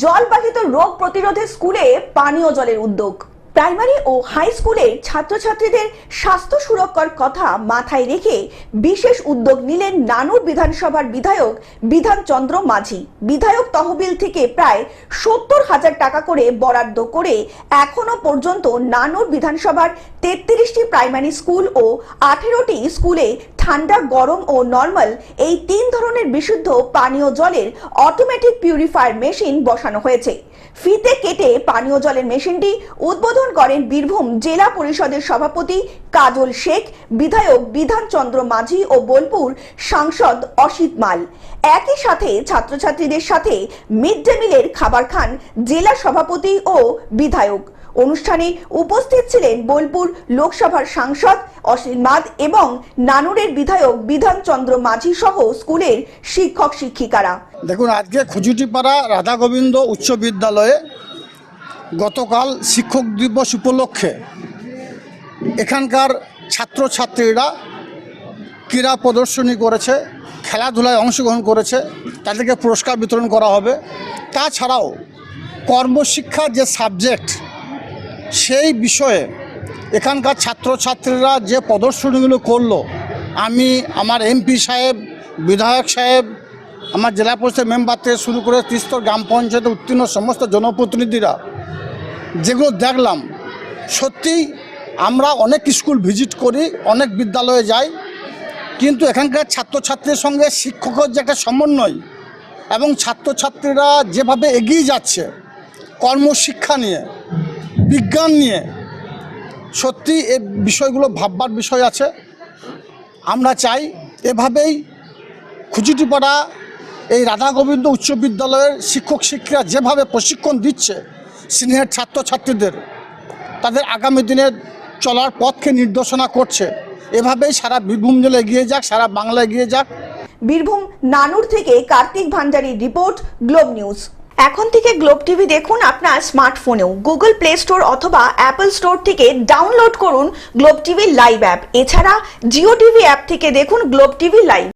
জলবাহিত রোগ প্রতিরোধে স্কুলে পানীয় জলের উদ্যোগ। প্রাইমারি ও হাই স্কুলে ছাত্রছাত্রীদের স্বাস্থ্য সুরক্ষার কথা মাথায় রেখে বিশেষ উদ্যোগ নিলেন নানুর বিধানসভার বিধায়ক বিধানচন্দ্র মাঝি। বিধায়ক তহবিল থেকে প্রায় সত্তর হাজার টাকা করে বরাদ্দ করে এখনও পর্যন্ত নানুর বিধানসভার তেত্রিশটি প্রাইমারি স্কুল ও আঠেরোটি স্কুলে ঠান্ডা, গরম ও নর্মাল এই তিন ধরনের বিশুদ্ধ পানীয় জলের অটোমেটিক পিউরিফায়ার মেশিন বসানো হয়েছে। ফিতে কেটে পানীয় জলের মেশিনটি উদ্বোধন করেন বীরভূম জেলা পরিষদের সভাপতি কাজল শেখ, বিধায়ক বিধানচন্দ্র মাঝি ও বোলপুর সাংসদ অসিত মাল। একই সাথে ছাত্রছাত্রীদের সাথে মিড ডে মিলের খাবার খান জেলা সভাপতি ও বিধায়ক। অনুষ্ঠানে উপস্থিত ছিলেন বোলপুর লোকসভার সাংসদ অসীম মাদ এবং নানুরের বিধায়ক বিধানচন্দ্র মাঝি সহ স্কুলের শিক্ষক শিক্ষিকারা দেখুন, আজকে খুজুটিপাড়া রাধা গোবিন্দ উচ্চ বিদ্যালয়ে গতকাল শিক্ষক দিবস উপলক্ষে এখানকার ছাত্রছাত্রীরা ক্রীড়া প্রদর্শনী করেছে, খেলাধুলায় অংশগ্রহণ করেছে, তাদেরকে পুরস্কার বিতরণ করা হবে। তাছাড়াও কর্মশিক্ষা যে সাবজেক্ট, সেই বিষয়ে এখানকার ছাত্রছাত্রীরা যে প্রদর্শনীগুলো করল, আমি আমার এমপি সাহেব, বিধায়ক সাহেব আমার জেলা পরিষদের মেম্বার থেকে শুরু করে তিস্তর গ্রাম পঞ্চায়েতে উত্তীর্ণ সমস্ত জনপ্রতিনিধিরা যেগুলো দেখলাম সত্যি আমরা অনেক স্কুল ভিজিট করি, অনেক বিদ্যালয়ে যাই, কিন্তু এখানকার ছাত্রছাত্রীর সঙ্গে শিক্ষকের যে একটা সমন্বয় এবং ছাত্রছাত্রীরা যেভাবে এগিয়ে যাচ্ছে, কর্মশিক্ষা নিয়ে, বিজ্ঞান নিয়ে সত্যি এই বিষয়গুলো ভাববার বিষয় আছে। আমরা চাই এভাবেই খুচুটিপাড়া এই রাধা গোবিন্দ উচ্চ বিদ্যালয়ের শিক্ষক শিক্ষিকা যেভাবে প্রশিক্ষণ দিচ্ছে সিনিয়র ছাত্রছাত্রীদের, তাদের আগামী দিনে চলার পথকে নির্দেশনা করছে। এভাবেই সারা বীরভূম জেলা এগিয়ে যাক, সারা বাংলা এগিয়ে যাক। বীরভূম নানুর থেকে কার্তিক ভান্ডারীর রিপোর্ট, গ্লোব নিউজ। এখন থেকে গ্লোব টিভি দেখুন আপনার স্মার্টফোনেও। গুগল প্লে স্টোর অথবা অ্যাপল স্টোর থেকে ডাউনলোড করুন গ্লোব টিভি লাইভ অ্যাপ। এছাড়া জিও টিভি অ্যাপ থেকে দেখুন গ্লোব টিভি লাইভ।